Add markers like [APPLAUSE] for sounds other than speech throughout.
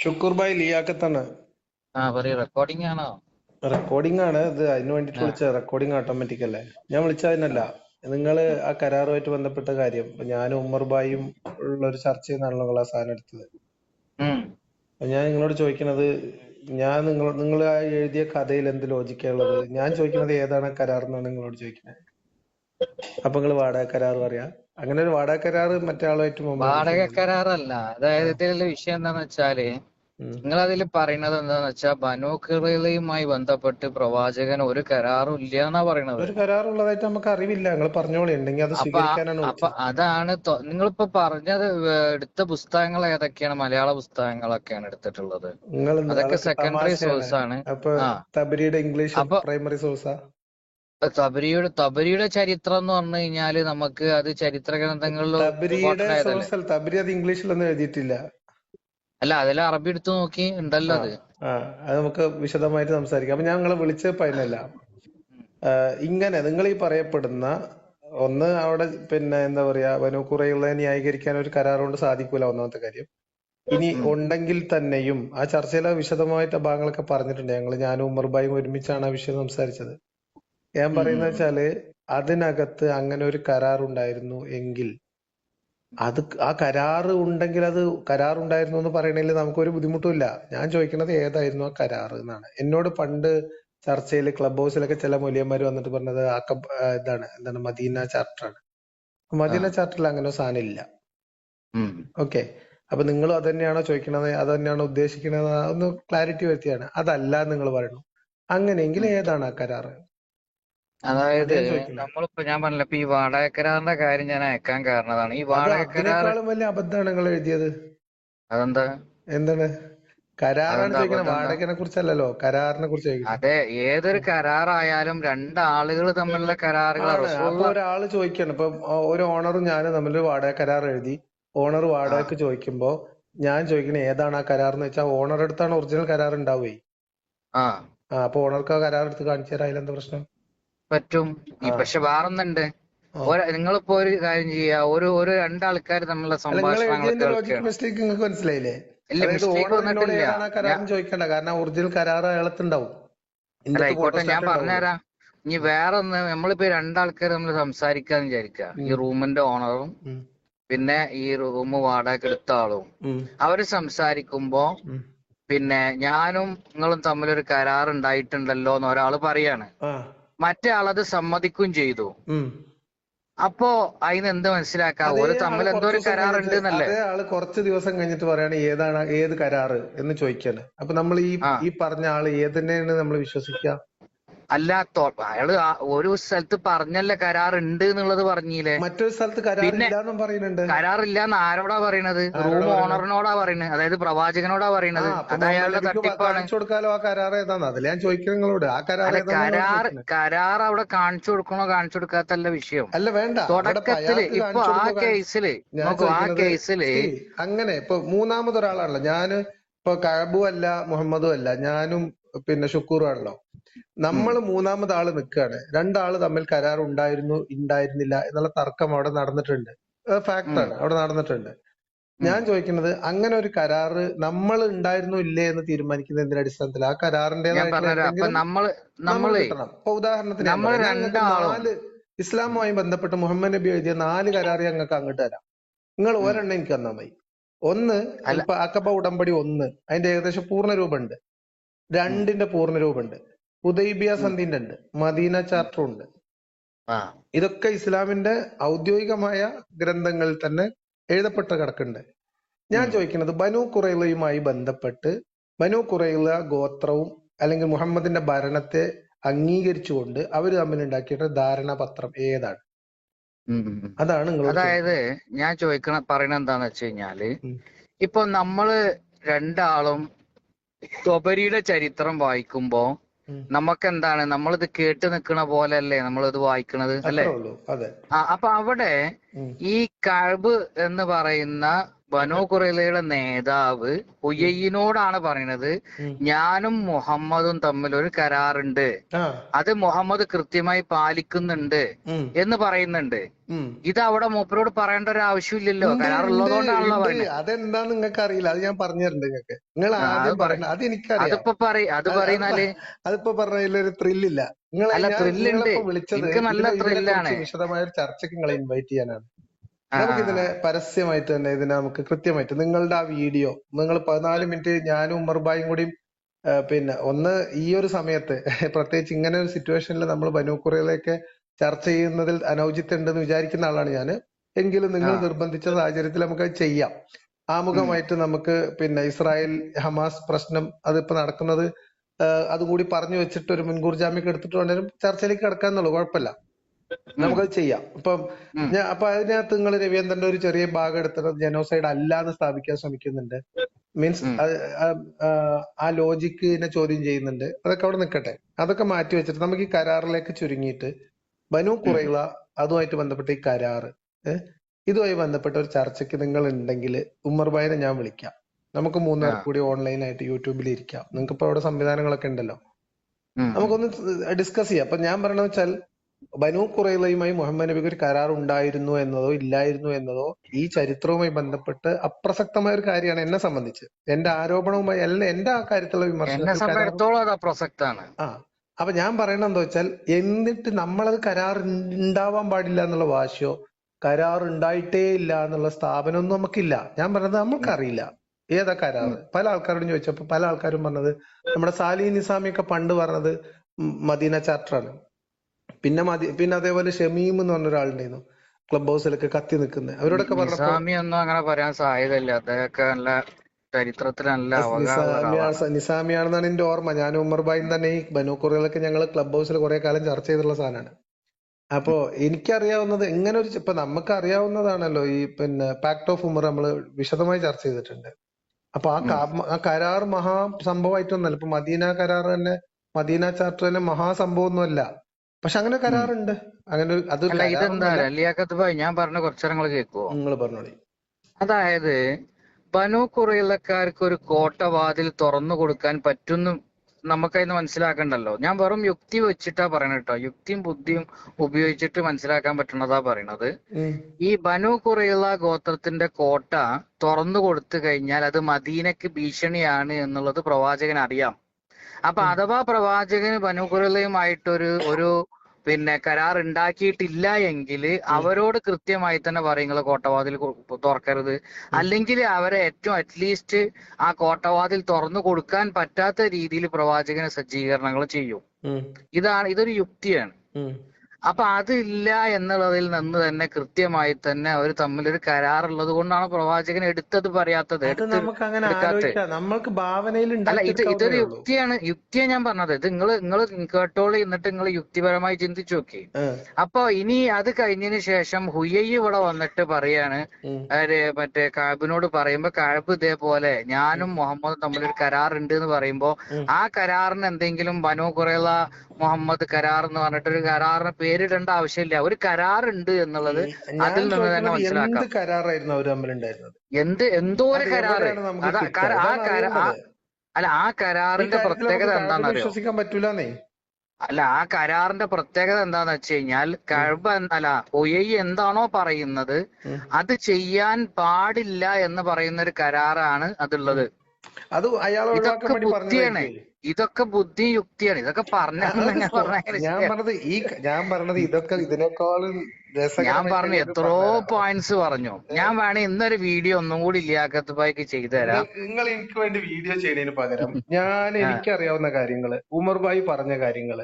ഷുക്കൂർ ഭായ് ലിയാക്കത്താണ്. ആ പറയൂ റെക്കോർഡിംഗ് ആണോ? റെക്കോർഡിംഗ് ആണ്. ഇത് അതിന് വേണ്ടിട്ട് വിളിച്ച റെക്കോർഡിംഗ് ഓട്ടോമാറ്റിക് അല്ലേ? ഞാൻ വിളിച്ചതിനല്ല നിങ്ങൾ ആ കരാറുമായിട്ട് ബന്ധപ്പെട്ട കാര്യം. ഞാനും ഉമ്മർ ഭായിയും ഉള്ള ഒരു ചർച്ചയിൽ നിന്നാണല്ലോ നിങ്ങൾ ആ സാധനം എടുത്തത്. ഞാൻ നിങ്ങളോട് ചോദിക്കണത് ഞാൻ നിങ്ങൾ നിങ്ങൾ ആ എഴുതിയ കഥയിൽ എന്ത് ലോജിക്കുള്ളത് ഞാൻ ചോദിക്കുന്നത് ഏതാണ് കരാർ എന്നാണ് നിങ്ങളോട് ചോദിക്കുന്നത് അപ്പൊ നിങ്ങൾ വാടക കരാർ പറയാ. അങ്ങനെ ഒരു വാടക കരാർ മറ്റേ ആളുമായിട്ട് വാടക കരാറല്ല. അതായത് ഇതിലുള്ള വിഷയം എന്താണെന്ന് വെച്ചാൽ. നിങ്ങൾ അതിൽ പറയുന്നത് എന്താന്ന് വെച്ചാൽ ബനൂഖിറയുമായി ബന്ധപ്പെട്ട് പ്രവാചകൻ ഒരു കരാറും ഇല്ല എന്നാ പറയുന്നത് ഒരു കരാറുള്ളതായിട്ട് നമുക്ക് അറിവില്ല നിങ്ങൾ പറഞ്ഞോളി. ഉണ്ടെങ്കിൽ അത് സ്വീകരിക്കാനാണ് അപ്പൊ അതാണ് നിങ്ങളിപ്പോ പറഞ്ഞത് എടുത്ത പുസ്തകങ്ങൾ ഏതൊക്കെയാണ്? മലയാള പുസ്തകങ്ങളൊക്കെയാണ് എടുത്തിട്ടുള്ളത്. അതൊക്കെ സെക്കൻഡറി സോഴ്സ് ആണ്. തബരിയുടെ ഇംഗ്ലീഷ് പ്രൈമറി സോഴ്സാ തബരിയുടെ തബരിയുടെ ചരിത്രം എന്ന് പറഞ്ഞു കഴിഞ്ഞാൽ നമുക്ക് അത് ചരിത്ര ഗ്രന്ഥങ്ങളിൽ തബരി അത് ഇംഗ്ലീഷിലൊന്നും എഴുതിയിട്ടില്ല. അല്ല അതിൽ അറബി എടുത്തു നോക്കി ഉണ്ടല്ലോ അത്. അത് നമുക്ക് വിശദമായിട്ട് സംസാരിക്കാം. അപ്പൊ ഞാൻ നിങ്ങളെ വിളിച്ചത് പതിനല്ല ഇങ്ങനെ നിങ്ങൾ ഈ പറയപ്പെടുന്ന ഒന്ന് അവിടെ പിന്നെ എന്താ പറയാ വനൂക്കുറയുള്ള ന്യായീകരിക്കാൻ ഒരു കരാർ കൊണ്ട് സാധിക്കൂല ഒന്നാമത്തെ കാര്യം. ഇനി ഉണ്ടെങ്കിൽ തന്നെയും ആ ചർച്ചയിലെ വിശദമായിട്ട് ഭാഗങ്ങളൊക്കെ പറഞ്ഞിട്ടുണ്ട് ഞങ്ങൾ ഞാനും ഉമർ ഭായും ഒരുമിച്ചാണ് ആ വിഷയം സംസാരിച്ചത്. ഞാൻ പറയുന്നത് വെച്ചാൽ അതിനകത്ത് അങ്ങനെ ഒരു കരാർ ഉണ്ടായിരുന്നു എങ്കിൽ അത് ആ കരാറ് ഉണ്ടെങ്കിൽ അത് കരാർ ഉണ്ടായിരുന്നു എന്ന് പറയണതിൽ നമുക്കൊരു ബുദ്ധിമുട്ടുമില്ല. ഞാൻ ചോദിക്കുന്നത് ഏതായിരുന്നു ആ കരാർ എന്നാണ്. എന്നോട് പണ്ട് ചർച്ചയിൽ ക്ലബ് ഹൗസിലൊക്കെ ചില മൂല്യന്മാർ വന്നിട്ട് പറഞ്ഞത് ആ, ഇതാണ് എന്താണ് മദീന ചാർട്ടറാണ്. മദീന ചാർട്ടറിൽ അങ്ങനെ സാധനം ഇല്ല. ഓക്കെ. അപ്പൊ നിങ്ങളും അത് തന്നെയാണോ ചോദിക്കണത്? അത് തന്നെയാണോ ഉദ്ദേശിക്കുന്നത് ഒന്ന് ക്ലാരിറ്റി വരുത്തിയാണ്. അതല്ല നിങ്ങൾ പറയണു. അങ്ങനെയെങ്കിൽ ഏതാണ് ആ കരാറ്? അതായത്. നമ്മളിപ്പോ ഞാൻ പറഞ്ഞില്ല ഇപ്പൊ ഈ വാടക കരാറിന്റെ കാര്യം ഞാൻ അയക്കാൻ കാരണം അതാണ് ഈ അത് വാടക കരാർ അതിനേക്കാളും വലിയ അബദ്ധമാണ് നിങ്ങൾ എഴുതിയത്. അതെന്താ? എന്താണ്? കരാറാണ് ചോദിക്കുന്നത്? വാടകനെ കുറിച്ചല്ലല്ലോ കരാറിനെ കുറിച്ച് അതെ ഏതൊരു കരാറായാലും രണ്ടാളുകൾ തമ്മിലുള്ള കരാറുകൾ ഒരാൾ ചോദിക്കാണ്. ഇപ്പൊ ഒരു ഓണറും ഞാനും തമ്മിൽ വാടക കരാർ എഴുതി. ഓണർ വാടകക്ക് ചോദിക്കുമ്പോ ഞാൻ ചോദിക്കണേ ഏതാണ് ആ കരാർ എന്ന് വെച്ചാൽ ഓണർ അടുത്താണ് ഒറിജിനൽ കരാർ ഉണ്ടാവുകയെ ആ. ആ അപ്പൊ ഓണർക്ക് ആ കരാർ എടുത്ത് കാണിച്ചു തരാം അതിലെന്താ പ്രശ്നം? പറ്റും. പക്ഷെ വേറൊന്നുണ്ട്. നിങ്ങളിപ്പോ ഒരു കാര്യം ചെയ്യാ ഒരു ഒരു രണ്ടാൾക്കാർ തമ്മിലുള്ള സംഭാഷണങ്ങൾ മിസ്റ്റേക്ക് നിങ്ങൾക്ക് മനസ്സിലായില്ലേ? ഇല്ല മിസ്റ്റേക്ക് ഓണർ വന്നിട്ടില്ല. ചോദിക്കണ്ട. കാരണം ഒറിജിനൽ കരാർ അയാളത്തുണ്ടാവും. ആയിക്കോട്ടെ ഞാൻ പറഞ്ഞുതരാം ഇനി വേറെ ഒന്ന് നമ്മളിപ്പോ രണ്ടാൾക്കാർ തമ്മിൽ സംസാരിക്കാന്ന് വിചാരിക്കുക. ഈ റൂമിന്റെ ഓണറും പിന്നെ ഈ റൂം വാടക എടുത്ത ആളും. അവർ സംസാരിക്കുമ്പോ പിന്നെ ഞാനും നിങ്ങളും തമ്മിലൊരു കരാർ ഉണ്ടായിട്ടുണ്ടല്ലോ എന്ന് ഒരാൾ പറയാണ്. മറ്റേ ആളത് സമ്മതിക്കും ചെയ്തു. അപ്പോ അതിന് എന്ത് മനസ്സിലാക്കാം ഓരോ തമ്മിൽ എന്തോ ഒരു കരാറുണ്ട് കരാർ ഉണ്ട് എന്നല്ലേ? അതെ ആൾ കുറച്ച് ദിവസം കഴിഞ്ഞിട്ട് പറയാണ് ഏതാണ് ഏത് കരാറ് എന്ന് ചോദിക്കാണ് അപ്പൊ നമ്മൾ ഈ ഈ പറഞ്ഞ ആൾ ഏതിനെയാണ് നമ്മൾ വിശ്വസിക്കുക അല്ല തൊ- അയാൾ ഒരു സ്ഥലത്ത് പറഞ്ഞല്ലേ കരാർ ഉണ്ട് എന്നുള്ളത് പറഞ്ഞില്ലേ? മറ്റൊരു സ്ഥലത്ത് പിന്നെ- കരാറില്ല എന്ന് ആരോടാ പറയണത്? റൂം? ഓണറിനോടാ പറയുന്നത് അതായത് പ്രവാചകനോടാ പറയണത്. അത് അയാളുടെ തട്ടിപ്പാണ്. കരാർ കരാർ അല്ല കരാർ കരാർ അവിടെ കാണിച്ചു കൊടുക്കണോ കാണിച്ചു കൊടുക്കാത്തല്ല വിഷയം. അല്ല വേണ്ട. തുടക്കത്തിൽ ഇപ്പൊ ആ കേസിൽ നോക്കൂ ആ കേസിൽ അങ്ങനെ ഇപ്പൊ മൂന്നാമതൊരാളാണല്ലോ. ഞാൻ ഇപ്പൊ കഅബും അല്ല മുഹമ്മദും അല്ല. ഞാനും പിന്നെ ഷുക്കൂറും ആണല്ലോ. നമ്മൾ മൂന്നാമത് ആൾ നിൽക്കുകയാണ് രണ്ടാൾ തമ്മിൽ കരാർ ഉണ്ടായിരുന്നു ഉണ്ടായിരുന്നില്ല എന്നുള്ള തർക്കം അവിടെ നടന്നിട്ടുണ്ട്. ഫാക്ടാണ് അവിടെ നടന്നിട്ടുണ്ട്. ഞാൻ ചോദിക്കുന്നത് അങ്ങനെ ഒരു കരാറ് നമ്മൾ ഉണ്ടായിരുന്നു ഇല്ലേ എന്ന് തീരുമാനിക്കുന്ന എന്തിന്റെ അടിസ്ഥാനത്തിൽ ആ കരാറിന്റെ ഇപ്പൊ ഉദാഹരണത്തിന് നാല് ഇസ്ലാമുമായി ബന്ധപ്പെട്ട് മുഹമ്മദ് നബി എഴുതിയ നാല് കരാർ ഞങ്ങൾക്ക് അങ്ങോട്ട് തരാം. നിങ്ങൾ ഒരെണ്ണം എനിക്ക് തന്നാൽ മതി. ഒന്ന് അക്കബ ഉടമ്പടി ഒന്ന് അതിന്റെ ഏകദേശം പൂർണ രൂപമുണ്ട്. രണ്ടിന്റെ പൂർണ രൂപമുണ്ട്. ഉദൈബിയ സന്ധിന്റെ ഉണ്ട് മദീന ചാർട്ടറും ഉണ്ട് ഇതൊക്കെ ഇസ്ലാമിന്റെ ഔദ്യോഗികമായ ഗ്രന്ഥങ്ങളിൽ തന്നെ എഴുതപ്പെട്ട കിടക്കുന്നുണ്ട് ഞാൻ ചോദിക്കുന്നത് ബനു കുറയിലയുമായി ബന്ധപ്പെട്ട് ബനു കുറയില ഗോത്രവും അല്ലെങ്കിൽ മുഹമ്മദിന്റെ ഭരണത്തെ അംഗീകരിച്ചുകൊണ്ട് അവർ തമ്മിൽ ഉണ്ടാക്കിയിട്ട് ധാരണാപത്രം ഏതാണ്. അതാണ് നിങ്ങൾ അതായത് ഞാൻ ചോദിക്കണ പറയണ എന്താന്ന് വെച്ച് കഴിഞ്ഞാൽ. ഇപ്പൊ നമ്മൾ രണ്ടാളും തൊബരിയുടെ ചരിത്രം വായിക്കുമ്പോ. നമുക്ക് എന്താണ് നമ്മളിത് കേട്ട് നിൽക്കണ പോലെ അല്ലേ നമ്മളിത് വായിക്കണത് അല്ലേ? അപ്പൊ അവിടെ ഈ കഴിവ് എന്ന് പറയുന്ന ബനോ കുറയിലയുടെ നേതാവ് ഹുയയിനോടാണ് പറയുന്നത് ഞാനും മുഹമ്മദും തമ്മിൽ ഒരു കരാറുണ്ട്. അത് മുഹമ്മദ് കൃത്യമായി പാലിക്കുന്നുണ്ട് എന്ന് പറയുന്നുണ്ട്. ഇത് അവിടെ മൂപ്പരോട് പറയേണ്ട ഒരു ആവശ്യമില്ലല്ലോ. കരാറുള്ളതുകൊണ്ടാണല്ലോ അതെന്താ. നിങ്ങൾക്ക് അറിയില്ല അത് ഞാൻ പറഞ്ഞു തരുന്നുണ്ട് നിങ്ങൾക്ക്. നിങ്ങൾ അത് എനിക്കറിയാം. അതിപ്പോ പറയും അത് പറയുന്നാൽ അതിപ്പോ പറഞ്ഞതിൽ ഒരു ത്രില്ലില്ല. നിങ്ങൾ അല്ല, thrill വിളിച്ചത്. വിശദമായ ഒരു ചർച്ചയ്ക്ക് നിങ്ങളെ ഇൻവൈറ്റ് ചെയ്യാനാണ്. നമുക്ക് ഇതിനെ പരസ്യമായിട്ട് തന്നെ ഇതിനെ നമുക്ക് കൃത്യമായിട്ട് നിങ്ങളുടെ ആ വീഡിയോ നിങ്ങൾ പതിനാല് മിനിറ്റ് ഞാനും ഉമർബായും കൂടി ആ, പിന്നെ ഒന്ന് ഈ ഒരു സമയത്ത് [LAUGHS] പ്രത്യേകിച്ച് ഇങ്ങനെ ഒരു സിറ്റുവേഷനിൽ നമ്മൾ ബനൂക്കുറയിലേക്ക് ചർച്ച ചെയ്യുന്നതിൽ അനൗചിത്യം ഉണ്ടെന്ന് വിചാരിക്കുന്ന ആളാണ് ഞാൻ എങ്കിലും നിങ്ങൾ. നിർബന്ധിച്ച സാഹചര്യത്തിൽ നമുക്ക് അത് ചെയ്യാം. ആമുഖമായിട്ട് നമുക്ക് പിന്നെ ഇസ്രായേൽ ഹമാസ് പ്രശ്നം അതിപ്പോ നടക്കുന്നത് അതുകൂടി പറഞ്ഞു വെച്ചിട്ട് ഒരു മുൻകൂർ ജാമ്യം എടുത്തിട്ട് വേണേലും ചർച്ചയിലേക്ക് കിടക്കാന്നുള്ളൂ. കുഴപ്പമില്ല. നമുക്കത് ചെയ്യാം. ഇപ്പം ഞാൻ അപ്പൊ അതിനകത്ത് നിങ്ങൾ രവീന്ദ്രന്റെ ഒരു ചെറിയ ഭാഗം എടുത്തിട്ട് ജനോസൈഡ് അല്ലാന്ന് സ്ഥാപിക്കാൻ ശ്രമിക്കുന്നുണ്ട്. മീൻസ് ആ ലോജിക്കിനെ ചോദ്യം ചെയ്യുന്നുണ്ട്. അതൊക്കെ അവിടെ നിൽക്കട്ടെ അതൊക്കെ മാറ്റി വെച്ചിട്ട് നമുക്ക് ഈ കരാറിലേക്ക് ചുരുങ്ങിയിട്ട് ബനു കുറയുള്ള അതുമായിട്ട് ബന്ധപ്പെട്ട ഈ കരാറ് ഇതുമായി ബന്ധപ്പെട്ട ഒരു ചർച്ചയ്ക്ക് നിങ്ങൾ ഉണ്ടെങ്കിൽ ഉമ്മർബായിനെ ഞാൻ വിളിക്കാം. നമുക്ക് മൂന്നാർ. കൂടി ഓൺലൈനായിട്ട് യൂട്യൂബിൽ ഇരിക്കാം. നിങ്ങൾക്ക് ഇപ്പൊ അവിടെ സംവിധാനങ്ങളൊക്കെ ഉണ്ടല്ലോ. നമുക്കൊന്ന് ഡിസ്കസ് ചെയ്യാം. അപ്പൊ ഞാൻ പറയണത് വെച്ചാൽ ബനു കുറയിലയുമായി മുഹമ്മദ് നബിക്ക് ഒരു കരാർ ഉണ്ടായിരുന്നു എന്നതോ ഇല്ലായിരുന്നു എന്നതോ ഈ ചരിത്രവുമായി ബന്ധപ്പെട്ട് അപ്രസക്തമായ ഒരു കാര്യമാണ് എന്നെ സംബന്ധിച്ച്. എന്റെ ആരോപണവുമായി അല്ല എന്റെ ആ കാര്യത്തിലുള്ള വിമർശനം അപ്രസക്താണ്. ആ അപ്പൊ ഞാൻ പറയണത് എന്താ വെച്ചാൽ എന്നിട്ട് നമ്മളത് കരാർ ഉണ്ടാവാൻ പാടില്ല എന്നുള്ള വാശിയോ കരാർ ഉണ്ടായിട്ടേ ഇല്ല എന്നുള്ള സ്ഥാപനമൊന്നും നമുക്കില്ല. ഞാൻ പറഞ്ഞത് നമുക്കറിയില്ല ഏതാ കരാർ പല ആൾക്കാരോടും ചോദിച്ചപ്പോ പല ആൾക്കാരും പറഞ്ഞത് നമ്മുടെ സാലി നിസാമി ഒക്കെ പണ്ട് പറഞ്ഞത് മദീന ചാർട്ടറാണ്. പിന്നെ മതി പിന്നെ അതേപോലെ ഷമീം എന്ന് പറഞ്ഞ ഒരാളുണ്ടായിരുന്നു. ക്ലബ് ഹൗസിലൊക്കെ കത്തി നിൽക്കുന്നത് അവരോടൊക്കെ ഒന്നും അങ്ങനെ പറയാൻ സാധ്യതയില്ല. അദ്ദേഹമൊക്കെ നല്ല ചരിത്രത്തിൽ നല്ല നിസാമിയാണെന്നാണ് എന്റെ ഓർമ്മ. ഞാൻ ഉമർ ബായും തന്നെ ഈ ബനോക്കുറികളൊക്കെ ഞങ്ങൾ ക്ലബ് ഹൗസിൽ കുറെ കാലം ചർച്ച ചെയ്തിട്ടുള്ള സാധനമാണ്. അപ്പോ എനിക്കറിയാവുന്നത് ഇങ്ങനെ ഒരു ഇപ്പൊ നമുക്ക് അറിയാവുന്നതാണല്ലോ ഈ പിന്നെ പാക്ട് ഓഫ് ഉമർ നമ്മൾ വിശദമായി ചർച്ച ചെയ്തിട്ടുണ്ട്. അപ്പൊ ആ ആ കരാർ മഹാ സംഭവമായിട്ടൊന്നല്ല ഇപ്പൊ മദീന കരാർ തന്നെ മദീന ചാർട്ടർ തന്നെ മഹാസംഭവമൊന്നുമല്ല പക്ഷെ അങ്ങനെ കരാറുണ്ട്. അങ്ങനെ അത് ഇതെന്താ? അലിയാക്കത്ത് ഭായി ഞാൻ പറഞ്ഞ കുറച്ചേരങ്ങൾ കേൾക്കുവോ നിങ്ങൾ പറഞ്ഞോളി. അതായത് ബനു കുറയിലക്കാർക്ക് ഒരു കോട്ട വാതിൽ തുറന്നു കൊടുക്കാൻ പറ്റുന്നു നമുക്കതിന് മനസ്സിലാക്കണ്ടല്ലോ. ഞാൻ വെറും യുക്തി വെച്ചിട്ടാ പറയണത് കേട്ടോ. യുക്തിയും ബുദ്ധിയും ഉപയോഗിച്ചിട്ട് മനസ്സിലാക്കാൻ പറ്റണതാ പറയണത്. ഈ ബനു കുറയുള്ള ഗോത്രത്തിന്റെ കോട്ട തുറന്നു കൊടുത്തു കഴിഞ്ഞാൽ അത് മദീനക്ക് ഭീഷണിയാണ് എന്നുള്ളത് പ്രവാചകൻ അറിയാം അപ്പൊ അഥവാ പ്രവാചകന് ബനു കുറയിലയുമായിട്ടൊരു ഒരു പിന്നെ കരാർ ഉണ്ടാക്കിയിട്ടില്ല എങ്കിൽ അവരോട് കൃത്യമായി തന്നെ പറയും നിങ്ങൾ കോട്ടവാതിൽ തുറക്കരുത്. അല്ലെങ്കിൽ അവരെ ഏറ്റവും അറ്റ്ലീസ്റ്റ് ആ കോട്ടവാതിൽ തുറന്നു കൊടുക്കാൻ പറ്റാത്ത രീതിയിൽ പ്രവാചകന് സജ്ജീകരണങ്ങൾ ചെയ്യും. ഇതാണ് ഇതൊരു യുക്തിയാണ്. അപ്പൊ അതില്ല എന്നുള്ളതിൽ നിന്ന് തന്നെ കൃത്യമായി തന്നെ അവർ തമ്മിലൊരു കരാറുള്ളത് കൊണ്ടാണ് പ്രവാചകൻ എടുത്തത് പറയാത്തത്. നമുക്ക് ഭാവനയിൽ അല്ല ഇത് ഇതൊരു യുക്തിയാണ് യുക്തിയാണ്. യുക്തിയാ ഞാൻ പറഞ്ഞത്. ഇത് നിങ്ങൾ നിങ്ങൾ കേട്ടോളി എന്നിട്ട് നിങ്ങൾ യുക്തിപരമായി ചിന്തിച്ചു നോക്കി. അപ്പൊ ഇനി അത് കഴിഞ്ഞതിന് ശേഷം ഹുയ്യ ഇവിടെ വന്നിട്ട് പറയാണ് മറ്റേ കാബിനോട് പറയുമ്പോ കാബ് ഇതേപോലെ ഞാനും മുഹമ്മദും തമ്മിൽ കരാർ ഉണ്ട് എന്ന് പറയുമ്പോ ആ കരാറിന് എന്തെങ്കിലും ബനു കുറേള മുഹമ്മദ് കരാർ എന്ന് പറഞ്ഞിട്ട് ഒരു കരാറിന് പേരിടേണ്ട ആവശ്യമില്ല. ഒരു കരാർ ഉണ്ട് എന്നുള്ളത് അതിൽ നിന്ന് തന്നെ മനസ്സിലാക്കാം. എന്ത് കരാറായിരുന്നു അവർ എന്ത് എന്തോ ഒരു കരാർ ആ അല്ല ആ കരാറിന്റെ പ്രത്യേകത കാബിനെ വിശ്വസിക്കാൻ പറ്റൂലെന്നേ. അല്ല ആ കരാറിന്റെ പ്രത്യേകത എന്താന്ന് വെച്ച് കഴിഞ്ഞാൽ കഴബ അല്ല ഒയ്യ എന്താണോ പറയുന്നത് അത് ചെയ്യാൻ പാടില്ല എന്ന് പറയുന്ന ഒരു കരാറാണ് അതുള്ളത്. അത് വേണ്ടി ബുദ്ധിയാണ്. ഇതൊക്കെ ബുദ്ധി യുക്തിയാണ് ഇതൊക്കെ പറഞ്ഞ ഞാൻ പറഞ്ഞത്. ഈ ഞാൻ പറഞ്ഞത് ഇതൊക്കെ ഇതിനേക്കാളും ഞാൻ പറഞ്ഞു എത്രയോ പോയിന്റ്സ് പറഞ്ഞു. ഞാൻ വേണേ ഇന്നൊരു വീഡിയോ ഒന്നും കൂടി ഇല്ലാക്കത്ത് ബായിക്ക് ചെയ്തു തരാം. നിങ്ങൾ- നിങ്ങൾ എനിക്ക് വേണ്ടി വീഡിയോ ചെയ്യുന്നതിന് പകരം ഞാൻ എനിക്കറിയാവുന്ന കാര്യങ്ങൾ ഉമർ ഭായി പറഞ്ഞ കാര്യങ്ങൾ.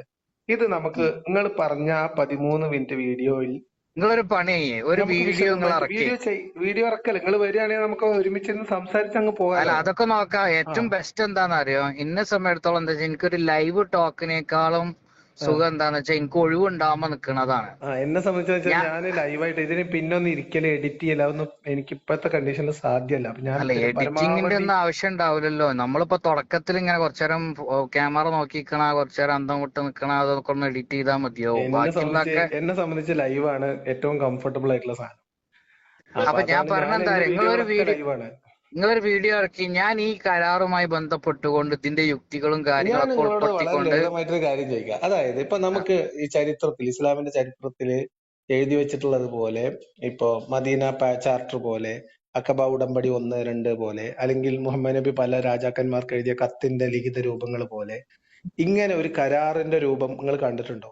ഇത് നമുക്ക് നിങ്ങൾ പറഞ്ഞ ആ പതിമൂന്ന് മിനിറ്റ് വീഡിയോയിൽ നിങ്ങളൊരു പണി ഒരു വീഡിയോ നിങ്ങൾ ഇറക്കി. വീഡിയോ ഇറക്കല്ല നിങ്ങൾ വരികയാണെങ്കിൽ നമുക്ക് ഒരുമിച്ച് സംസാരിച്ച് അങ്ങ് അല്ല പോകാം അതൊക്കെ നോക്കാം. ഏറ്റവും ബെസ്റ്റ് എന്താണെന്ന് അറിയോ എന്നെ സമയത്തോളം എന്താ വെച്ചാൽ എനിക്കൊരു ലൈവ് ടോക്കിനേക്കാളും സുഖം എന്താന്ന് വെച്ചാൽ എനിക്ക് ഒഴിവുണ്ടാവുമ്പോ നിക്കണതാണ്. എന്നെ സംബന്ധിച്ച് വെച്ചാൽ ഞാൻ ലൈവായിട്ട് ഇതിന് പിന്നൊന്നും ഇരിക്കൽ എഡിറ്റ് ചെയ്യല എനിക്ക് ഇപ്പോഴത്തെ കണ്ടീഷനിൽ സാധ്യമല്ല അല്ല എഡിറ്റിങ്ങിന്റെ ഒന്നും ആവശ്യം ഉണ്ടാവില്ലല്ലോ. നമ്മളിപ്പോ തുടക്കത്തിൽ ഇങ്ങനെ കുറച്ചേരം ക്യാമറ നോക്കിക്കണ കുറച്ചേരം അന്തം വിട്ട് നിക്കണ അതൊക്കെ ഒന്ന് എഡിറ്റ് ചെയ്താൽ മതിയോ? എന്നെ സംബന്ധിച്ച് ലൈവാണ് ഏറ്റവും കംഫർട്ടബിൾ ആയിട്ടുള്ള സാധനം. അപ്പൊ ഞാൻ പറഞ്ഞെന്താ നിങ്ങളൊരു വീഡിയോ നിങ്ങളൊരു വീഡിയോ ഇറക്കി ഞാൻ ഈ കരാറുമായി ബന്ധപ്പെട്ടുകൊണ്ട് ഇതിന്റെ യുക്തികളും കാര്യങ്ങളും കാര്യങ്ങളൊക്കെ ഉൾപ്പെടുത്തിക്കൊണ്ട് കാര്യം ചോദിക്കാം. അതായത് ഇപ്പൊ നമുക്ക് ഈ ചരിത്രത്തിൽ ഇസ്ലാമിന്റെ ചരിത്രത്തിൽ എഴുതി വെച്ചിട്ടുള്ളത് പോലെ ഇപ്പോ മദീന ചാർട്ടർ പോലെ അക്കബ ഉടമ്പടി ഒന്ന് രണ്ട് പോലെ അല്ലെങ്കിൽ മുഹമ്മദ് നബി പല രാജാക്കന്മാർക്ക് എഴുതിയ കത്തിന്റെ ലിഖിത രൂപങ്ങൾ പോലെ ഇങ്ങനെ ഒരു കരാറിന്റെ രൂപം നിങ്ങൾ കണ്ടിട്ടുണ്ടോ?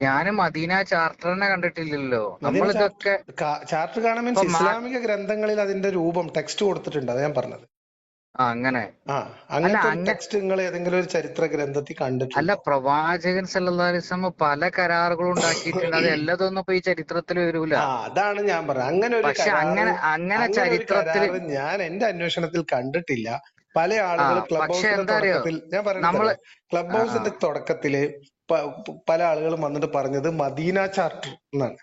ഞാൻ മദീന ചാർട്ടറിനെ കണ്ടിട്ടില്ലല്ലോ. നമ്മൾ ഇതൊക്കെ ചാർട്ടർ കാണാൻ മീൻസ് ഇസ്ലാമിക ഗ്രന്ഥങ്ങളിൽ അതിന്റെ രൂപം ടെക്സ്റ്റ് കൊടുത്തിട്ടുണ്ട് അത് ഞാൻ പറഞ്ഞത്. ആ അങ്ങനെ. ടെക്സ്റ്റ് നിങ്ങൾ ഏതെങ്കിലും ഒരു ചരിത്ര ഗ്രന്ഥത്തിൽ അല്ല പ്രവാചകൻ വസല്ലം പല കരാറുകളും ഉണ്ടാക്കിയിട്ടുണ്ട്. അത് എല്ലാതൊന്നും ഇപ്പൊ ഈ ചരിത്രത്തിൽ വരൂല. അതാണ് ഞാൻ പറഞ്ഞത്. അങ്ങനെ ഒരു പക്ഷെ അങ്ങനെ അങ്ങനെ ചരിത്രത്തിൽ ഞാൻ എന്റെ അന്വേഷണത്തിൽ കണ്ടിട്ടില്ല. പല ആളുകൾ ക്ലബ് പക്ഷെ ഹൗസിന്റെ തുടക്കത്തിൽ ഞാൻ പറയുന്നത് ക്ലബ് ഹൗസിന്റെ തുടക്കത്തിൽ പല ആളുകളും വന്നിട്ട് പറഞ്ഞത് മദീന ചാർട്ടർ എന്നാണ്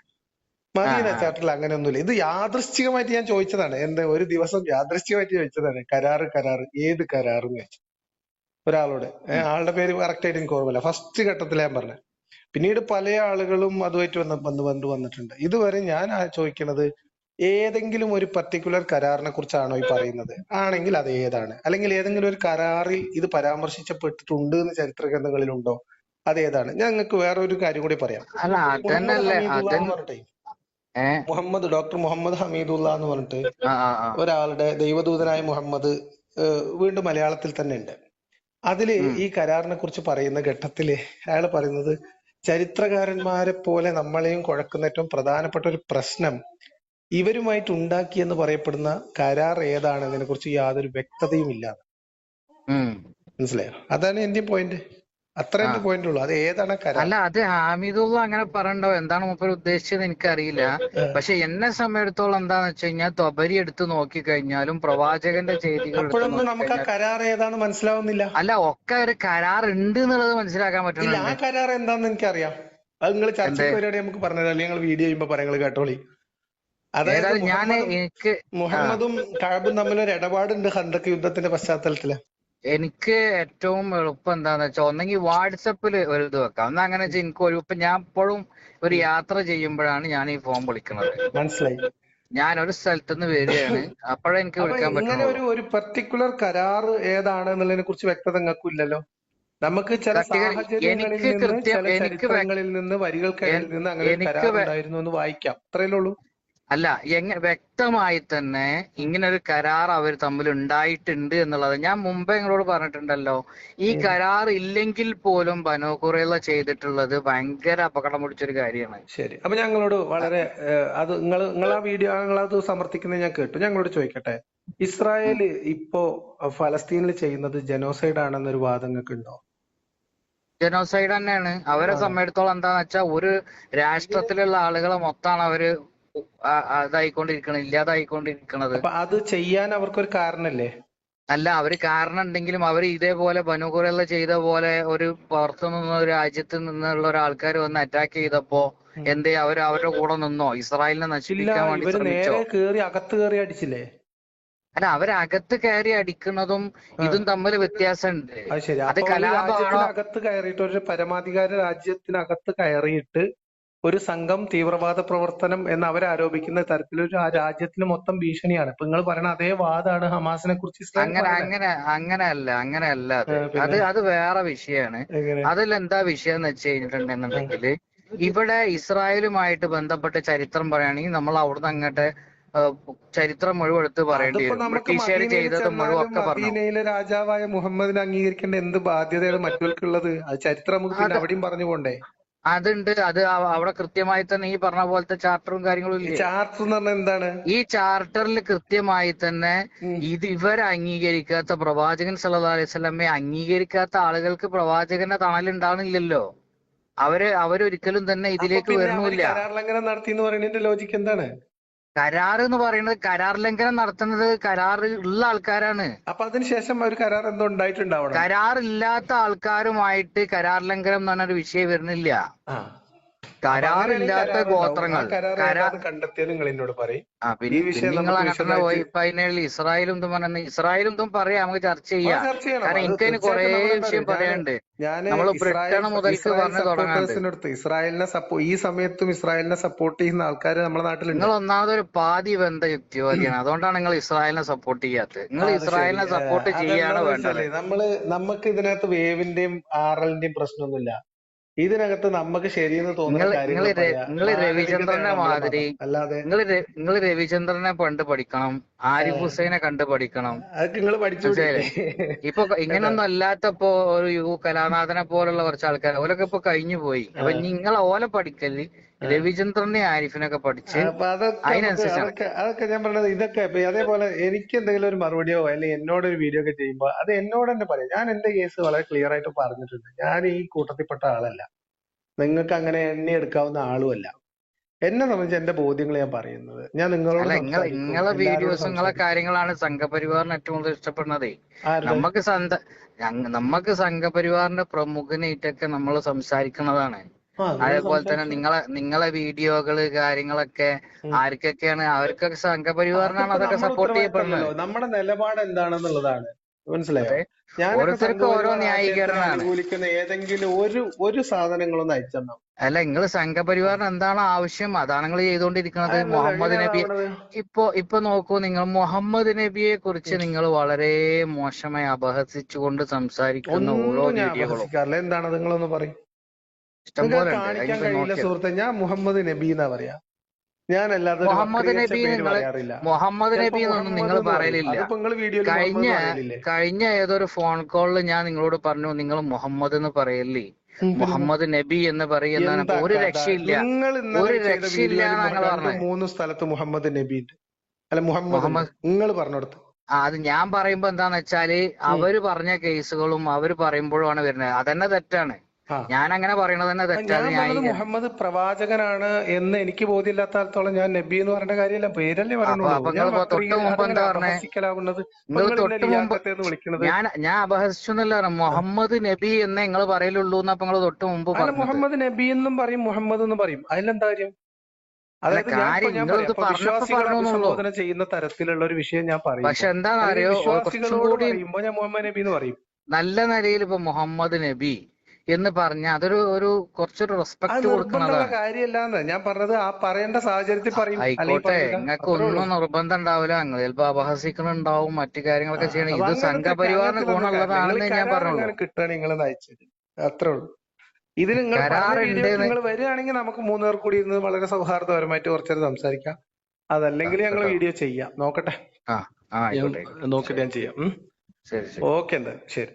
മദീന ചാർട്ടറിൽ അങ്ങനെയൊന്നുമില്ല. ഇത് യാദൃശ്ചികമായിട്ട് ഞാൻ ചോദിച്ചതാണ്. എന്താ ഒരു ദിവസം യാദൃശ്ചികമായിട്ട് ചോദിച്ചതാണ്. കരാറ് കരാറ്. ഏത് കരാറ് എന്ന് ചോദിച്ചു. ഒരാളോട്. ആളുടെ പേര് കറക്റ്റ് ആയിട്ട് എനിക്ക് ഓർമ്മയില്ല. ഫസ്റ്റ് ഘട്ടത്തിൽ ഞാൻ പറഞ്ഞത്. പിന്നീട് പല ആളുകളും അതുമായിട്ട് വന്ന് വന്ന് വന്ന് വന്നിട്ടുണ്ട്. ഇതുവരെ ഞാൻ ചോദിക്കുന്നത് ഏതെങ്കിലും ഒരു പർട്ടിക്കുലർ കരാറിനെ കുറിച്ചാണോ ഈ പറയുന്നത്? ആണെങ്കിൽ അത് ഏതാണ്? അല്ലെങ്കിൽ ഏതെങ്കിലും ഒരു കരാറിൽ ഇത് പരാമർശിക്കപ്പെട്ടിട്ടുണ്ട് എന്ന് ചരിത്ര ഗ്രന്ഥങ്ങളിൽ ഉണ്ടോ അത് ഏതാണ് ഞാൻ നിങ്ങൾക്ക് വേറെ ഒരു കാര്യം കൂടി പറയാം. മുഹമ്മദ് ഡോക്ടർ മുഹമ്മദ് ഹമീദുള്ള എന്ന് പറഞ്ഞിട്ട് ഒരാളുടെ ദൈവദൂതനായ മുഹമ്മദ് വീണ്ടും മലയാളത്തിൽ തന്നെ ഉണ്ട്. അതിൽ ഈ കരാറിനെ കുറിച്ച് പറയുന്ന ഘട്ടത്തിൽ അയാൾ പറയുന്നത് ചരിത്രകാരന്മാരെ പോലെ നമ്മളെയും കുഴക്കുന്ന ഏറ്റവും പ്രധാനപ്പെട്ട ഒരു പ്രശ്നം ഇവരുമായിട്ട് ഉണ്ടാക്കി എന്ന് പറയപ്പെടുന്ന കരാർ ഏതാണെന്നതിനെ കുറിച്ച് യാതൊരു വ്യക്തതയും ഇല്ല മനസ്സിലായോ? അതാണ് എന്റെ പോയിന്റ് അത്ര. പോയിന്റ് ഉള്ളൂ. അത് ഏതാണ് അല്ല അത് ഹാമിദുള്ള അങ്ങനെ പറയണ്ടോ? എന്താണ് മൂപ്പർ ഉദ്ദേശിച്ചത് എനിക്കറിയില്ല. പക്ഷെ എന്നെ സമയത്തോളം എന്താന്ന് വെച്ച് കഴിഞ്ഞാൽ തൊബരി എടുത്ത് നോക്കിക്കഴിഞ്ഞാലും പ്രവാചകന്റെ ചെയ്തികൾ നമുക്ക് കരാർ ഏതാന്ന് മനസ്സിലാവുന്നില്ല. അല്ല ഒക്കെ ഒരു കരാർ ഉണ്ട് എന്നുള്ളത് മനസ്സിലാക്കാൻ ഇല്ല ആ കരാർ എന്താന്ന് എനിക്കറിയാം. അത് നിങ്ങൾ ചർച്ച? പരിപാടി നമുക്ക് പറഞ്ഞുതരാം. അല്ലെങ്കിൽ നിങ്ങൾ വീഡിയോ ചെയ്യുമ്പോ പറയുന്നത് കേട്ടോളി. അതായത് ഞാൻ എനിക്ക് മുഹമ്മദും കഴബും തമ്മിൽ ഒരു ഇടപാടുണ്ട് ഹന്തക്ക് യുദ്ധത്തിന്റെ പശ്ചാത്തലത്തിൽ. എനിക്ക് ഏറ്റവും എളുപ്പം എന്താന്ന് വെച്ചാൽ ഒന്നെങ്കിൽ വാട്സപ്പിൽ ഒരു ഇത് വെക്കാം. എന്നാ അങ്ങനെ വെച്ചാൽ എനിക്ക് ഒരു ഇപ്പൊ ഞാൻ ഇപ്പോഴും ഒരു യാത്ര ചെയ്യുമ്പോഴാണ് ഞാൻ ഈ ഫോൺ വിളിക്കുന്നത്. മനസ്സിലായി. ഞാൻ ഒരു സ്ഥലത്ത് നിന്ന് വരികയാണ്. അപ്പോഴേ എനിക്ക് വിളിക്കാൻ പറ്റുന്നത് പറ്റുള്ളൂ ഒരു ഒരു പെർട്ടിക്കുലർ കരാർ ഏതാണ് എന്നുള്ളതിനെ കുറിച്ച് വ്യക്തത നിങ്ങൾക്കും ഇല്ലല്ലോ നമുക്ക് ചില സാഹചര്യങ്ങളിൽ എനിക്ക് നിന്ന് ചില എനിക്ക് ചരിത്രങ്ങളിൽ നിന്ന് വരികൾക്കിടയിൽ നിന്ന് അങ്ങനെ കരാർ ഉണ്ടായിരുന്നു എന്ന് വായിക്കാം. അത്രയല്ലേ ഉള്ളൂ. അല്ല എങ്ങനെ വ്യക്തമായി തന്നെ ഇങ്ങനെ ഒരു കരാർ അവർ തമ്മിൽ ഉണ്ടായിട്ടുണ്ട് എന്നുള്ളത് ഞാൻ മുമ്പേ നിങ്ങളോട് പറഞ്ഞിട്ടുണ്ടല്ലോ. ഈ കരാർ ഇല്ലെങ്കിൽ പോലും ബനോ കുറേല ചെയ്തിട്ടുള്ളത് ഭയങ്കര അപകടം പിടിച്ചൊരു കാര്യമാണ്. ശരി. അപ്പൊ ഞങ്ങളോട് വളരെ അത് നിങ്ങൾ നിങ്ങൾ ആ വീഡിയോ നിങ്ങൾ അത് സമർത്ഥിക്കുന്നത് ഞാൻ കേട്ടു. ഞങ്ങളോട് ചോദിക്കട്ടെ? ഇസ്രായേൽ ഇപ്പോ ഫലസ്തീനിൽ ചെയ്യുന്നത് ജനോസൈഡ് ആണെന്നൊരു വാദം നിങ്ങൾക്ക് ഉണ്ടോ ജനോസൈഡ് തന്നെയാണ്. അവരെ സംബന്ധിച്ചിടത്തോളം എന്താന്ന് വെച്ചാൽ ഒരു രാഷ്ട്രത്തിലുള്ള ആളുകളെ മൊത്തമാണ് അവർ ഇതായിക്കൊണ്ടിരിക്കണത് ഇല്ലാതായിക്കൊണ്ടിരിക്കണത്. അത് ചെയ്യാൻ അവർക്കൊരു കാരണല്ലേ? അല്ല അവർ കാരണം ഉണ്ടെങ്കിലും അവർ ഇതേപോലെ ബനുകുറയുള്ള ചെയ്ത പോലെ ഒരു പുറത്തു നിന്ന് ഒരു രാജ്യത്ത് നിന്നുള്ള ഒരു ആൾക്കാർ വന്ന് അറ്റാക്ക് ചെയ്തപ്പോ എന്തേ അവർ അവരുടെ കൂടെ നിന്നോ? ഇസ്രായേലിനെ നശിപ്പിക്കാൻ വേണ്ടി ശ്രമിച്ചോ? അകത്ത് കേറി അടിച്ചില്ലേ? അല്ല അവരകത്ത് കയറി അടിക്കുന്നതും ഇതും തമ്മിൽ വ്യത്യാസമുണ്ട് അത് കലാപമാണോ? അകത്ത് കയറിയിട്ട് ഒരു പരമാധികാര രാജ്യത്തിനകത്ത് കയറിയിട്ട് ഒരു സംഘം തീവ്രവാദ പ്രവർത്തനം എന്ന് അവർ അവരാരോപിക്കുന്ന തരത്തിലൊരു ആ രാജ്യത്തിന് മൊത്തം ഭീഷണിയാണ്. ഇപ്പൊ നിങ്ങൾ പറയുന്ന അതേ വാദാണ് ഹമാസിനെ കുറിച്ച് അങ്ങനെ അങ്ങനെ. അങ്ങനെ അല്ല അങ്ങനെ അല്ല? അത് അത് വേറെ വിഷയമാണ് അതിൽ എന്താ വിഷയം എന്ന് വെച്ച് കഴിഞ്ഞിട്ടുണ്ടെന്നുണ്ടെങ്കിൽ ഇവിടെ ഇസ്രായേലുമായിട്ട് ബന്ധപ്പെട്ട ചരിത്രം പറയുകയാണെങ്കിൽ നമ്മൾ അവിടുന്ന് അങ്ങോട്ട് ചരിത്രം മുഴുവൻ എടുത്ത് പറയേണ്ടി വരും. ബ്രിട്ടീഷുകാർ ചെയ്തത് ഒക്കെ പറഞ്ഞു. രാജാവായ മുഹമ്മദിനെ അംഗീകരിക്കേണ്ട എന്ത് ബാധ്യതയാണ് മറ്റുള്ളവർക്കുള്ളത് അത് ചരിത്രം നമുക്ക് അവിടെയും പറഞ്ഞു പോണ്ടേ? അതുണ്ട്. അത് അവ- അവിടെ കൃത്യമായി തന്നെ ഈ പറഞ്ഞ പോലത്തെ ചാർട്ടറും കാര്യങ്ങളും ഇല്ല? ചാർട്ടർ എന്ന് പറഞ്ഞാൽ എന്താണ്? ഈ ചാർട്ടറിൽ കൃത്യമായി തന്നെ. ഇത് ഇവർ അംഗീകരിക്കാത്ത പ്രവാചകൻ സല്ലാ അലൈഹി വസല്ലമയെ അംഗീകരിക്കാത്ത ആളുകൾക്ക് പ്രവാചകന്റെ തണൽ തണലുണ്ടാവണില്ലല്ലോ അവർ അവരൊരിക്കലും തന്നെ ഇതിലേക്ക് വരണമില്ല ലോജിക്ക് എന്താണ്? കരാർ എന്ന് പറയുന്നത് കരാർ ലംഘനം നടത്തുന്നത് കരാർ ഉള്ള ആൾക്കാരാണ്. അപ്പൊ അതിനുശേഷം ഒരു കരാർ എന്തോ ഉണ്ടായിട്ടുണ്ടാവണം. കരാർ ഇല്ലാത്ത ആൾക്കാരുമായിട്ട് കരാർ ലംഘനം എന്ന് പറഞ്ഞൊരു വിഷയം വരുന്നില്ല. കരാറില്ലാത്ത ഗോത്രങ്ങൾ. കണ്ടെത്തിയത്? നിങ്ങൾ എന്നോട് പറയും. ഈ വിഷയം പിന്നെ നിങ്ങൾ അങ്ങനെ പോയി വിശദമായിട്ട് ഇസ്രായേലും പറഞ്ഞ ഇസ്രായേലും പറയാം നമുക്ക് ചർച്ച ചെയ്യാം. കാരണം എനിക്ക് എനിക്കതിന് കുറെ വിഷയം പറയാനുണ്ട്. ഇസ്രായേൽ ബ്രിട്ടൻ മുതൽക്ക് പറഞ്ഞു തുടങ്ങാൻ ഇസ്രായേലിനെ സപ്പോ ഈ സമയത്തും ഇസ്രായേലിനെ സപ്പോർട്ട് ചെയ്യുന്ന ആൾക്കാർ നമ്മുടെ നാട്ടിൽ നിങ്ങൾ ഒന്നാമതൊരു പാതി ബന്ധ യുക്തിവാദിയാണ്. അതുകൊണ്ടാണ് നിങ്ങൾ ഇസ്രായേലിനെ സപ്പോർട്ട് ചെയ്യാത്തത്. നിങ്ങൾ ഇസ്രായേലിനെ സപ്പോർട്ട് ചെയ്യാണ് വേണ്ടത്. നമ്മൾ നമുക്ക് ഇതിനകത്ത് വേവിന്റെയും ആറലിന്റെയും പ്രശ്നമൊന്നുമില്ല. ഇതിനകത്ത് നമുക്ക് ശരിയെന്ന് തോന്നുന്ന രവിചന്ദ്രനെ മാതിരി മതം അല്ലാതെ നിങ്ങൾ നിങ്ങൾ രവിചന്ദ്രനെ പണ്ട് പഠിക്കണം. ആരിഫ് ഹുസൈനെ കണ്ട് പഠിക്കണം. അതൊക്കെ നിങ്ങൾ പഠിച്ചു ഇപ്പൊ ഇങ്ങനൊന്നും അല്ലാത്തപ്പോ ഒരു യു കലാനാഥനെ പോലുള്ള കുറച്ച് ആൾക്കാർ ഓലൊക്കെ ഇപ്പൊ കഴിഞ്ഞു പോയി അപ്പൊ നിങ്ങൾ ഓലെ പഠിക്കൽ രവിചന്ദ്രനെ ആരിഫിനൊക്കെ പഠിച്ച് അതിനനുസരിച്ച് അതൊക്കെ ഞാൻ പറഞ്ഞത് ഇതൊക്കെ അതേപോലെ എനിക്ക് എന്തെങ്കിലും ഒരു മറുപടിയോ അല്ലെങ്കിൽ എന്നോട് ഒരു വീഡിയോ ഒക്കെ ചെയ്യുമ്പോ അത് എന്നോട് തന്നെ പറയാം. ഞാൻ എന്റെ കേസ് വളരെ ക്ലിയർ ആയിട്ട് പറഞ്ഞിട്ടുണ്ട്. ഞാൻ ഈ കൂട്ടത്തിൽപ്പെട്ട ആളല്ല. നിങ്ങൾക്ക് അങ്ങനെ എണ്ണി എടുക്കാവുന്ന ആളുമല്ല. എന്നെ സംബന്ധിച്ച് എന്റെ ബോധ്യങ്ങൾ ഞാൻ പറയുന്നത്. ഞാൻ നിങ്ങളോട് നിങ്ങളെ വീഡിയോസ് നിങ്ങളെ കാര്യങ്ങളാണ് സംഘപരിവാറിന് ഏറ്റവും കൂടുതൽ ഇഷ്ടപ്പെടുന്നതേ. നമുക്ക് സംഘ നമുക്ക് സംഘപരിവാറിന്റെ പ്രമുഖനായിട്ടൊക്കെ നമ്മൾ സംസാരിക്കുന്നതാണ്. അതേപോലെ തന്നെ നിങ്ങളെ നിങ്ങളെ വീഡിയോകൾ കാര്യങ്ങളൊക്കെ ആർക്കൊക്കെയാണ് അവർക്കൊക്കെ സംഘപരിവാറിനാണ് അതൊക്കെ സപ്പോർട്ട് ചെയ്യപ്പെടുന്നത്. നമ്മുടെ നിലപാട് എന്താണെന്നുള്ളതാണ്. മനസ്സിലായോ? ഓരോരുത്തർക്കും ഓരോ ന്യായീകരണമാണ്. അനുകൂലിക്കുന്ന ഏതെങ്കിലും ഒരു ഒരു സാധനങ്ങളൊന്നും അയച്ചെന്നോ? അല്ല നിങ്ങൾ സംഘപരിവാറിന് എന്താണ് ആവശ്യം? അതാണ് നിങ്ങൾ ചെയ്തുകൊണ്ടിരിക്കുന്നത്. മുഹമ്മദ് നബി ഇപ്പൊ ഇപ്പൊ നോക്കൂ നിങ്ങൾ മുഹമ്മദ് നബിയെ കുറിച്ച് നിങ്ങൾ വളരെ മോശമായി അപഹസിച്ചുകൊണ്ട് സംസാരിക്കുന്ന ഓരോ വീഡിയോകളും. നിങ്ങളൊന്ന് പറയും ഇഷ്ടം നിങ്ങൾക്ക് പോലെ ഉണ്ട് കാണിക്കാൻ കഴിയില്ല സുഹൃത്തെ ഞാൻ മുഹമ്മദ് നബി എന്നാ പറയാ. ഞാൻ അല്ലാതെ മുഹമ്മദ് നബി നിങ്ങൾ മുഹമ്മദ് നബി എന്നൊന്നും നിങ്ങൾ പറയലില്ല. അതിപ്പോ നിങ്ങൾ വീഡിയോയിൽ കഴിഞ്ഞ കഴിഞ്ഞ ഏതൊരു ഫോൺ കോളിൽ ഞാൻ നിങ്ങളോട് പറഞ്ഞു നിങ്ങൾ മുഹമ്മദ് എന്ന് പറയല്ലേ? മുഹമ്മദ് നബി എന്ന് പറയുന്ന ഒരു രക്ഷയില്ല. നിങ്ങൾ ഒരു രക്ഷയില്ല മൂന്ന് സ്ഥലത്ത് മുഹമ്മദ് നബി ഉണ്ട്. അല്ല മുഹമ്മദ് നിങ്ങൾ പറഞ്ഞെടുത്ത്. അത് ഞാൻ പറയുമ്പോ എന്താന്ന് വെച്ചാൽ അവർ പറഞ്ഞ കേസുകളും അവർ പറയുമ്പോഴുമാണ് വരുന്നത്. അതന്നെ തെറ്റാണ്. ഞാൻ അങ്ങനെ പറയണത് തന്നെ തെറ്റാണ് മുഹമ്മദ് പ്രവാചകനാണ് എന്ന് എനിക്ക് ബോധ്യമില്ലാത്തടത്തോളം ഞാൻ നബി എന്ന് പറഞ്ഞ കാര്യമല്ല. പേരല്ലേ അപ്പൊ അപ്പൊ ഞാൻ അപ്പൊ എന്ന് ഞാൻ ഞാൻ അപഹസിച്ചു എന്നല്ല മുഹമ്മദ് നബി എന്ന് നിങ്ങൾ പറയുള്ളൂ എന്നപ്പൊ നിങ്ങൾ തൊട്ട് മുമ്പ് മുഹമ്മദ് നബി എന്നും പറയും മുഹമ്മദ് എന്നും പറയും. അതിലെന്താ കാര്യം? അല്ല അതായത് പറയാം. ചെയ്യുന്ന തരത്തിലുള്ള ഒരു വിഷയം ഞാൻ പക്ഷെ പറയുമ്പോൾ എന്താണെന്ന് അറിയോ വിശ്വാസികളോട് പറയുമ്പോ ഞാൻ മുഹമ്മദ് നബി എന്ന് പറയും. നല്ല നിലയിൽ ഇപ്പൊ മുഹമ്മദ് നബി എന്ന് പറഞ്ഞ അതൊരു ഒരു കുറച്ചൊരു റെസ്പെക്ട് കൊടുക്കണതാണ്. കാര്യമല്ലാന്ന് ഞാൻ പറഞ്ഞത് ആ പറയേണ്ട സാഹചര്യത്തിൽ പറയും. ആയിക്കോട്ടെ നിങ്ങൾക്ക് ഒന്നും നിർബന്ധം ഉണ്ടാവില്ല. നിങ്ങൾ ചിലപ്പോ അപഹസിക്കണുണ്ടാവും മറ്റു കാര്യങ്ങളൊക്കെ ചെയ്യണം. ഇത് സംഘപരിവാറിന് ഗുണമുള്ളതാണെന്ന് ഞാൻ പറഞ്ഞു പറഞ്ഞുള്ളൂ എങ്ങനെ നിങ്ങൾ നയിച്ചത്? അത്രേ ഉള്ളൂ. ഇത് നിങ്ങൾ നിങ്ങൾ വരികയാണെങ്കിൽ നമുക്ക് മൂന്നുപേർ കൂടി ഇരുന്ന് വളരെ സൗഹാർദ്ദപരമായിട്ട് കുറച്ചേരം സംസാരിക്കാം. അതല്ലെങ്കിൽ ഞങ്ങൾ വീഡിയോ ചെയ്യാം. നോക്കട്ടെ? നോക്കിട്ട് ഞാൻ ചെയ്യാം. ഓക്കെ എന്താ ശരി.